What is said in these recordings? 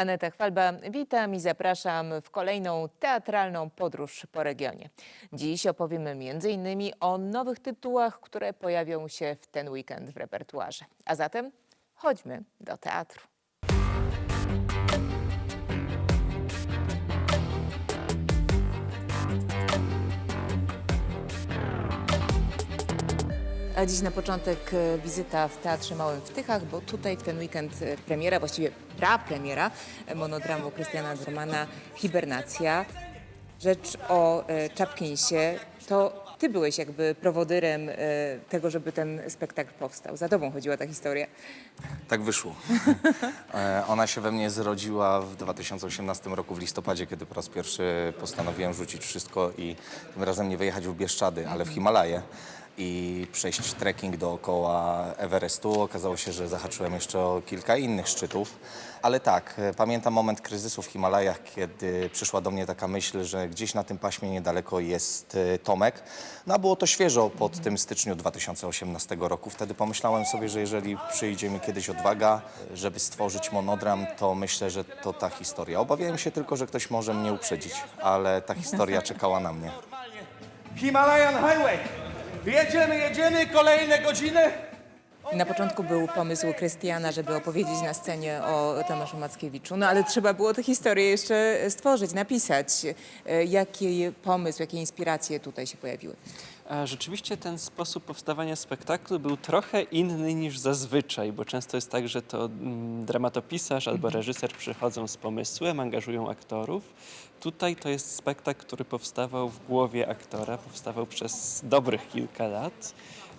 Aneta Chwalba, witam i zapraszam w kolejną teatralną podróż po regionie. Dziś opowiemy m.in. o nowych tytułach, które pojawią się w ten weekend w repertuarze. A zatem chodźmy do teatru. A dziś na początek e, wizyta w Teatrze Małym w Tychach, bo tutaj w ten weekend e, premiera, właściwie prapremiera e, monodramu Krystiana Dormana Hibernacja. Rzecz o Czapkinsie, to ty byłeś jakby prowodyrem tego, żeby ten spektakl powstał. Za tobą chodziła ta historia. Tak wyszło. Ona się we mnie zrodziła w 2018 roku w listopadzie, kiedy po raz pierwszy postanowiłem rzucić wszystko i tym razem nie wyjechać w Bieszczady, ale w Himalaje i przejść trekking dookoła Everestu. Okazało się, że zahaczyłem jeszcze o kilka innych szczytów. Ale tak, e, pamiętam moment kryzysu w Himalajach, kiedy przyszła do mnie taka myśl, że gdzieś na tym paśmie niedaleko jest e, Tomek. No a było to świeżo pod tym styczniu 2018 roku. Wtedy pomyślałem sobie, że jeżeli przyjdzie mi kiedyś odwaga, żeby stworzyć monodram, to myślę, że to ta historia. Obawiałem się tylko, że ktoś może mnie uprzedzić, ale ta historia czekała na mnie. Himalayan Highway. Jedziemy, jedziemy, kolejne godziny. Na początku był pomysł Krystiana, żeby opowiedzieć na scenie o Tomaszu Mackiewiczu, no ale trzeba było tę historię jeszcze stworzyć, napisać. E, Jaki pomysł, jakie inspiracje tutaj się pojawiły? Rzeczywiście ten sposób powstawania spektaklu był trochę inny niż zazwyczaj, bo często jest tak, że to mm, dramatopisarz albo reżyser przychodzą z pomysłem, angażują aktorów. Tutaj to jest spektakl, który powstawał w głowie aktora, powstawał przez dobrych kilka lat.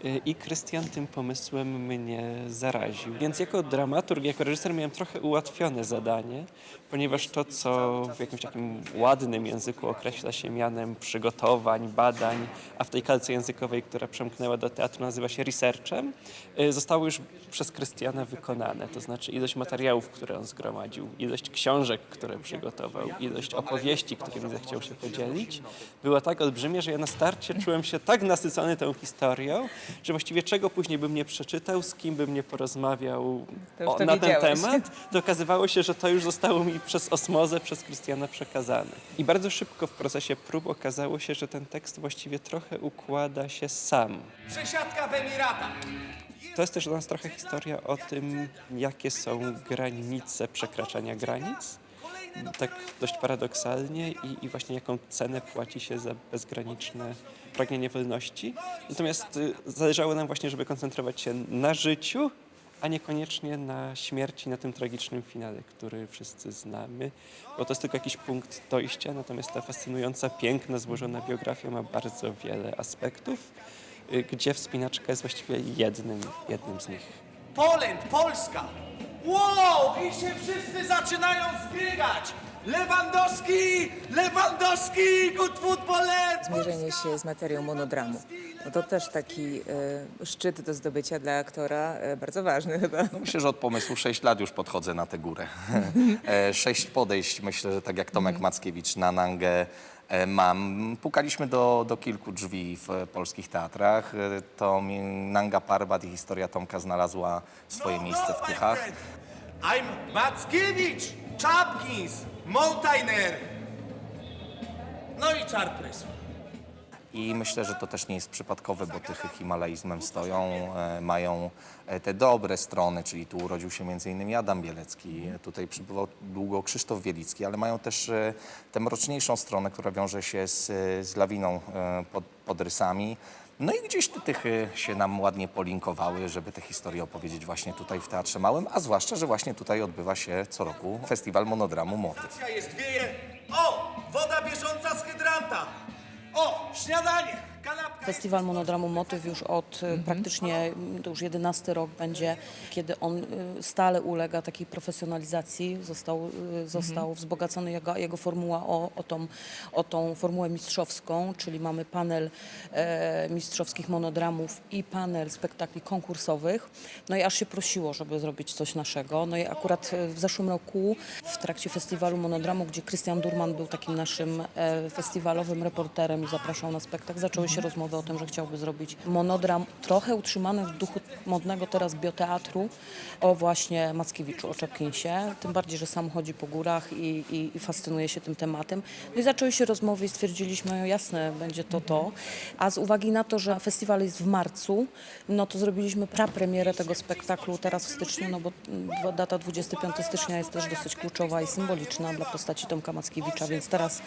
Y, I Krystian tym pomysłem mnie zaraził. Więc jako dramaturg, jako reżyser miałem trochę ułatwione zadanie, ponieważ to, co w jakimś takim ładnym języku określa się mianem przygotowań, badań, a w tej kalce językowej, która przemknęła do teatru, nazywa się researchem, y, zostało już przez Krystiana wykonane. To znaczy ilość materiałów, które on zgromadził, ilość książek, które przygotował, ilość opowieści, którymi zechciał się podzielić, była tak olbrzymia, że ja na starcie czułem się tak nasycony tą historią, że właściwie czego później bym nie przeczytał, z kim bym nie porozmawiał o, na ten temat, to okazywało się, że to już zostało mi przez osmozę, przez Krystiana przekazane. I bardzo szybko w procesie prób okazało się, że ten tekst właściwie trochę układa się sam. Przesiadka w Emiratach. To jest też dla nas trochę historia o tym, jakie są granice przekraczania granic. Tak dość paradoksalnie i, i właśnie jaką cenę płaci się za bezgraniczne pragnienie wolności. Natomiast y, zależało nam właśnie, żeby koncentrować się na życiu, a niekoniecznie na śmierci, na tym tragicznym finale, który wszyscy znamy, bo to jest tylko jakiś punkt dojścia, natomiast ta fascynująca, piękna, złożona biografia ma bardzo wiele aspektów, y, gdzie wspinaczka jest właściwie jednym, jednym z nich. Poland, Polska. Wow! I się wszyscy zaczynają zbiegać. Lewandowski! Lewandowski! Good football! Zmierzenie się z materią monodramu. No to też taki e, szczyt do zdobycia dla aktora, e, bardzo ważny chyba. No myślę, że od pomysłu 6 lat już podchodzę na tę górę. E, Sześć podejść, myślę, że tak jak Tomek Mackiewicz na Nangę mam. Pukaliśmy do, do kilku drzwi w e, polskich teatrach. E, To Nanga Parbat i historia Tomka znalazła swoje miejsce w my Tychach. I'm Mackiewicz, Czapkins, Mountainer. No i czar prysł. I myślę, że to też nie jest przypadkowe, bo Tychy Himalaizmem stoją, e, mają e, te dobre strony, czyli tu urodził się m.in. Adam Bielecki, e, tutaj przybywał długo Krzysztof Wielicki, ale mają też tę mroczniejszą stronę, która wiąże się z, z lawiną pod, pod rysami. No i gdzieś te Tychy się nam ładnie polinkowały, żeby tę historię opowiedzieć właśnie tutaj w Teatrze Małym, a zwłaszcza, że właśnie tutaj odbywa się co roku festiwal monodramu Motyw. Jest, wieje. O! Woda bieżąca z hydranta. O! Śniadanie! Festiwal Monodramu Motyw już od Mhm. y, praktycznie, mm, to już 11 rok będzie, kiedy on y, stale ulega takiej profesjonalizacji. Został, y, został Mhm. wzbogacony jego, jego formuła o, o, tą, o tą formułę mistrzowską, czyli mamy panel e, mistrzowskich monodramów i panel spektakli konkursowych. No i aż się prosiło, żeby zrobić coś naszego. No i akurat e, w zeszłym roku w trakcie festiwalu monodramu, gdzie Krystian Durman był takim naszym e, festiwalowym reporterem i zapraszał na spektakl, zaczęły się rozmowy o tym, że chciałby zrobić monodram trochę utrzymany w duchu modnego teraz bioteatru o właśnie Mackiewiczu, o Czapkinsie. Tym bardziej, że sam chodzi po górach i, i, i fascynuje się tym tematem. No i zaczęły się rozmowy i stwierdziliśmy, jasne, będzie to to. A z uwagi na to, że festiwal jest w marcu, no to zrobiliśmy prapremierę tego spektaklu teraz w styczniu, no bo mm, data 25 stycznia jest też dosyć kluczowa i symboliczna dla postaci Tomka Mackiewicza, więc teraz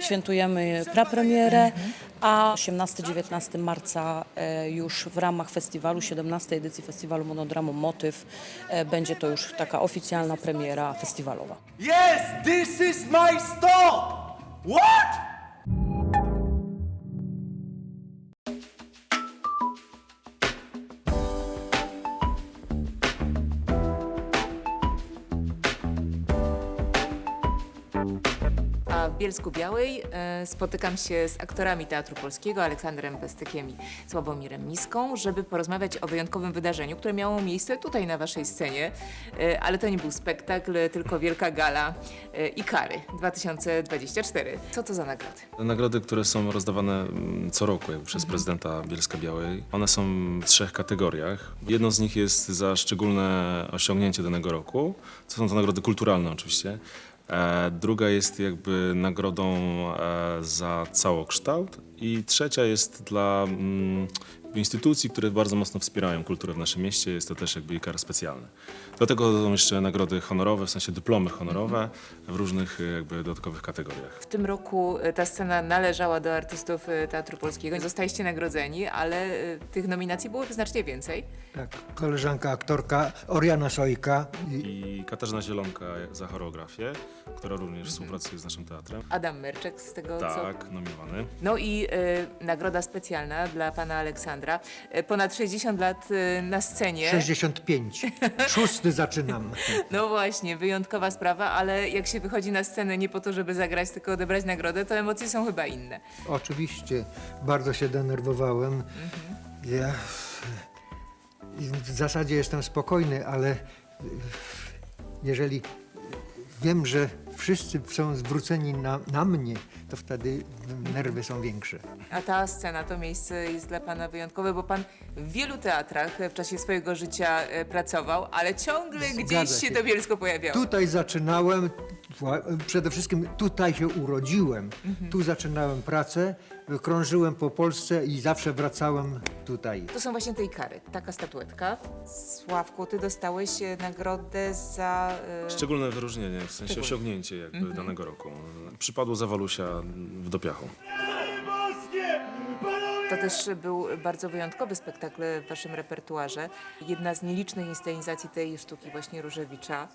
świętujemy prapremierę, a 18-19 marca e, już w ramach festiwalu, 17 edycji festiwalu Monodramu Motyw, e, będzie to już taka oficjalna premiera festiwalowa. Yes, this is my stop! What? Bielsku Białej e, spotykam się z aktorami Teatru Polskiego, Aleksandrem Bestykiem i Sławomirem Miską, żeby porozmawiać o wyjątkowym wydarzeniu, które miało miejsce tutaj na waszej scenie. E, ale to nie był spektakl, tylko wielka gala e, i kary 2024. Co to za nagrody? Nagrody, które są rozdawane mm, co roku jakby przez prezydenta Bielska Białej, one są w trzech kategoriach. Jedną z nich jest za szczególne osiągnięcie danego roku. To są to nagrody kulturalne oczywiście. E, druga jest jakby nagrodą e, za całokształt i trzecia jest dla mm, instytucji, które bardzo mocno wspierają kulturę w naszym mieście. Jest to też jakby ikar specjalny. Do tego są jeszcze nagrody honorowe, w sensie dyplomy honorowe w różnych e, jakby dodatkowych kategoriach. W tym roku e, ta scena należała do artystów e, Teatru Polskiego. Zostaliście nagrodzeni, ale tych nominacji było znacznie więcej. Tak, koleżanka aktorka Oriana Sojka i i Katarzyna Zielonka za choreografię, która również współpracuje z naszym teatrem. Adam Merczek z tego, co Tak, nominowany. No i e, nagroda specjalna dla pana Aleksandra. E, ponad 60 lat e, na scenie. 65. Szósty zaczynam. No właśnie, wyjątkowa sprawa, ale jak się wychodzi na scenę nie po to, żeby zagrać, tylko odebrać nagrodę, to emocje są chyba inne. Oczywiście bardzo się denerwowałem. Ja w zasadzie jestem spokojny, ale jeżeli wiem, że wszyscy są zwróceni na, na mnie, to wtedy nerwy są większe. A ta scena, to miejsce jest dla pana wyjątkowe, bo pan w wielu teatrach w czasie swojego życia e, pracował, ale ciągle Zgadza gdzieś się się. to Bielsko pojawiało. Tutaj zaczynałem, przede wszystkim tutaj się urodziłem. Tu zaczynałem pracę, krążyłem po Polsce i zawsze wracałem tutaj. To są właśnie tej kary, taka statuetka. Sławku, ty dostałeś e, nagrodę za... e, Szczególne wyróżnienie, w sensie osiągnięcie jakby danego roku. Przypadło za Walusia w Dopiachu. To też był bardzo wyjątkowy spektakl w waszym repertuarze. Jedna z nielicznych inscenizacji tej sztuki właśnie Różewicza.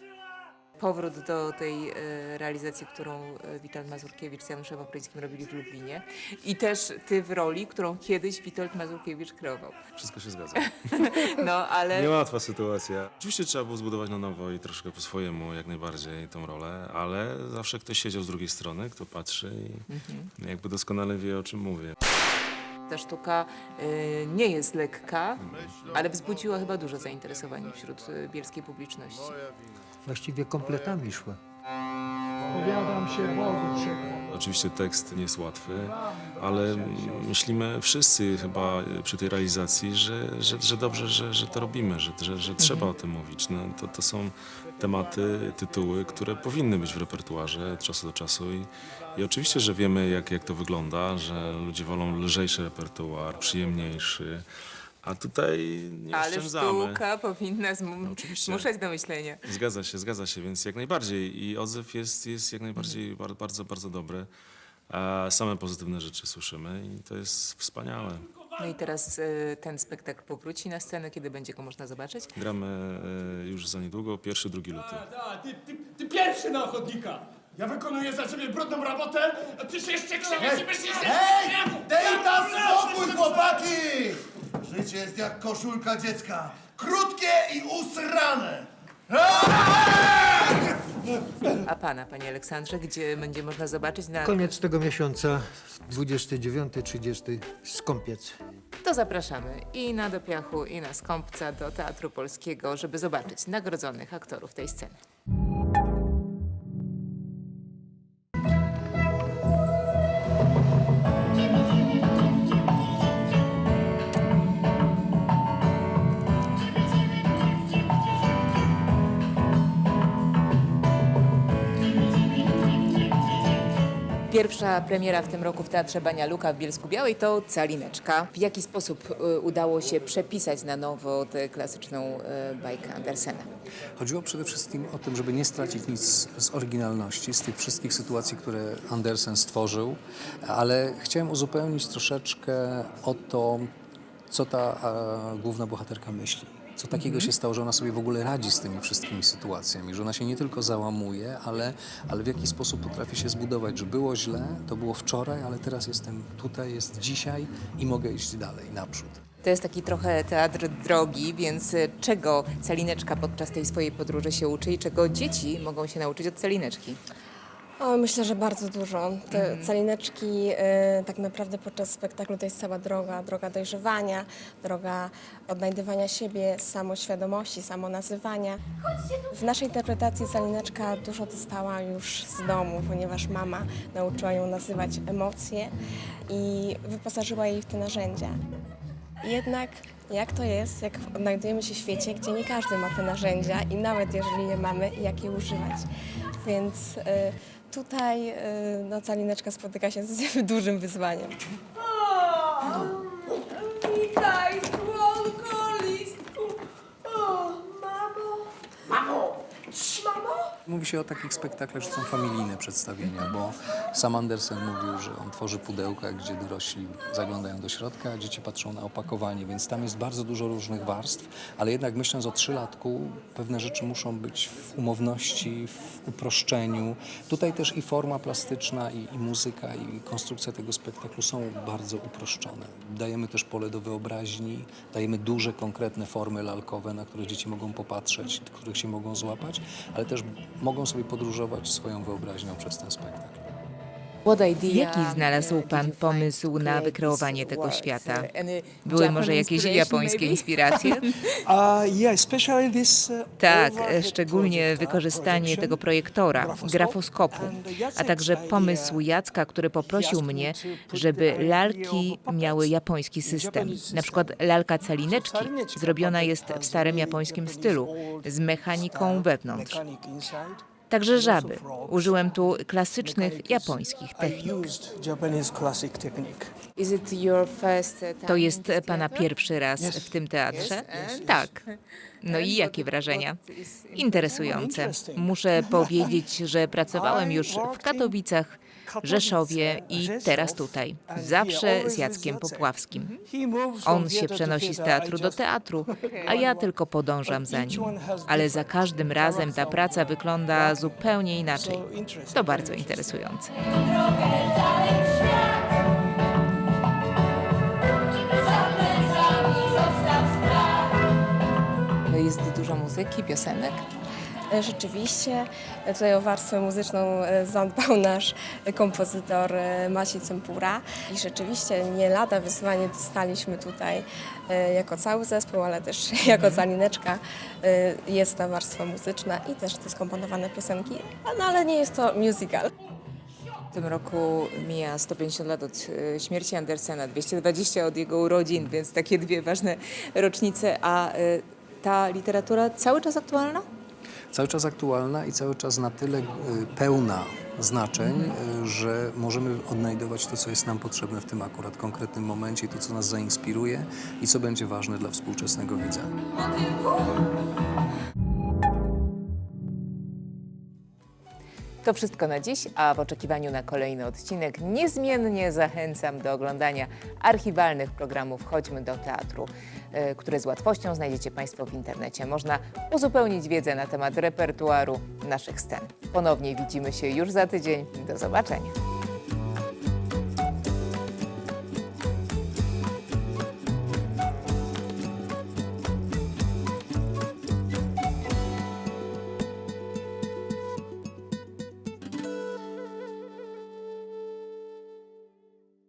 Powrót do tej e, realizacji, którą e, Witold Mazurkiewicz z Januszem Opryńskim robili w Lublinie. I też ty w roli, którą kiedyś Witold Mazurkiewicz kreował. Wszystko się zgadza. No, ale... Niełatwa sytuacja. Oczywiście trzeba było zbudować na nowo i troszkę po swojemu jak najbardziej tą rolę, ale zawsze ktoś siedział z drugiej strony, kto patrzy i jakby doskonale wie o czym mówię. Ta sztuka e, nie jest lekka, ale wzbudziła chyba dużo zainteresowań wśród bielskiej publiczności. Właściwie kompletami szły. Powiadam się Bogu. Oczywiście tekst nie jest łatwy, ale myślimy wszyscy chyba przy tej realizacji, że, że, że dobrze, że, że to robimy, że, że, że trzeba o tym mówić. No, to, to są tematy, tytuły, które powinny być w repertuarze od czasu do czasu i, i oczywiście, że wiemy jak, jak to wygląda, że ludzie wolą lżejszy repertuar, przyjemniejszy, a tutaj nie Ale oszczędzamy. sztuka powinna oczywiście. zmuszać do myślenia. Zgadza się, zgadza się, więc jak najbardziej. I odzew jest, jest jak najbardziej bar- bardzo, bardzo dobry. A same pozytywne rzeczy słyszymy i to jest wspaniałe. No i teraz e, ten spektakl powróci na scenę, kiedy będzie go można zobaczyć? Gramy e, już za niedługo, pierwszy, drugi luty. A, ty, ty, ty pierwszy na ochotnika! Ja wykonuję za ciebie brudną robotę, a ty się jeszcze krzywisz i myślisz, że... Hej! Dej tam spokój, chłopaki! Życie jest jak koszulka dziecka. Krótkie i usrane. A pana, panie Aleksandrze, gdzie będzie można zobaczyć na... Koniec tego miesiąca, 29-30, Skąpiec. To zapraszamy i na Dopiachu, i na Skąpca do Teatru Polskiego, żeby zobaczyć nagrodzonych aktorów tej sceny. Pierwsza premiera w tym roku w Teatrze Bania Luka w Bielsku Białej to Calineczka. W jaki sposób y, udało się przepisać na nowo tę klasyczną y, bajkę Andersena? Chodziło przede wszystkim o tym, żeby nie stracić nic z oryginalności, z tych wszystkich sytuacji, które Andersen stworzył, ale chciałem uzupełnić troszeczkę o to, co ta główna bohaterka myśli. Co takiego się stało, że ona sobie w ogóle radzi z tymi wszystkimi sytuacjami, że ona się nie tylko załamuje, ale, ale w jaki sposób potrafi się zbudować, że było źle, to było wczoraj, ale teraz jestem tutaj, jest dzisiaj i mogę iść dalej, naprzód. To jest taki trochę teatr drogi, więc y, czego Calineczka podczas tej swojej podróży się uczy i czego dzieci mogą się nauczyć od Calineczki? O, myślę, że bardzo dużo. Te calineczki y, tak naprawdę podczas spektaklu to jest cała droga, droga dojrzewania, droga odnajdywania siebie, samoświadomości, samonazywania. W naszej interpretacji calineczka dużo dostała już z domu, ponieważ mama nauczyła ją nazywać emocje i wyposażyła jej w te narzędzia. Jednak jak to jest, jak odnajdujemy się w świecie, gdzie nie każdy ma te narzędzia i nawet jeżeli je mamy, jak je używać. Więc y, tutaj y, no, calineczka spotyka się z dużym wyzwaniem. Mówi się o takich spektaklach, że są familijne przedstawienia, bo sam Andersen mówił, że on tworzy pudełka, gdzie dorośli zaglądają do środka, a dzieci patrzą na opakowanie, więc tam jest bardzo dużo różnych warstw, ale jednak myśląc o trzylatku, pewne rzeczy muszą być w umowności, w uproszczeniu. Tutaj też i forma plastyczna, i, i muzyka, i konstrukcja tego spektaklu są bardzo uproszczone. Dajemy też pole do wyobraźni, dajemy duże, konkretne formy lalkowe, na które dzieci mogą popatrzeć, których się mogą złapać, ale też mogą sobie podróżować swoją wyobraźnią przez ten spektakl. Jaki znalazł Pan pomysł na wykreowanie tego świata? Były może jakieś japońskie inspiracje? Tak, szczególnie wykorzystanie tego projektora, grafoskopu, a także pomysł Jacka, który poprosił mnie, żeby lalki miały japoński system. Na przykład lalka calineczki zrobiona jest w starym japońskim stylu, z mechaniką wewnątrz. Także żaby. Użyłem tu klasycznych japońskich technik. To jest Pana pierwszy raz w tym teatrze? Tak. No i jakie wrażenia? Interesujące. Muszę powiedzieć, że pracowałem już w Katowicach, Rzeszowie i teraz tutaj. Zawsze z Jackiem Popławskim. On się przenosi z teatru do teatru, a ja tylko podążam za nim. Ale za każdym razem ta praca wygląda zupełnie inaczej. To bardzo interesujące. Jest dużo muzyki, piosenek. E, Rzeczywiście e, tutaj o warstwę muzyczną e, zadbał nasz kompozytor Maciej Cempura i rzeczywiście nie lada wyzwanie dostaliśmy tutaj jako cały zespół, ale też jako calineczka e, jest ta warstwa muzyczna i też te skomponowane piosenki, no ale nie jest to musical. W tym roku mija 150 lat od śmierci Andersena, 220 od jego urodzin, więc takie dwie ważne rocznice. A ta literatura cały czas aktualna? Cały czas aktualna i cały czas na tyle y, pełna znaczeń, y, że możemy odnajdować to, co jest nam potrzebne w tym akurat konkretnym momencie to, co nas zainspiruje i co będzie ważne dla współczesnego widza. To wszystko na dziś, a w oczekiwaniu na kolejny odcinek niezmiennie zachęcam do oglądania archiwalnych programów Chodźmy do Teatru, e, które z łatwością znajdziecie Państwo w internecie. Można uzupełnić wiedzę na temat repertuaru naszych scen. Ponownie widzimy się już za tydzień. Do zobaczenia.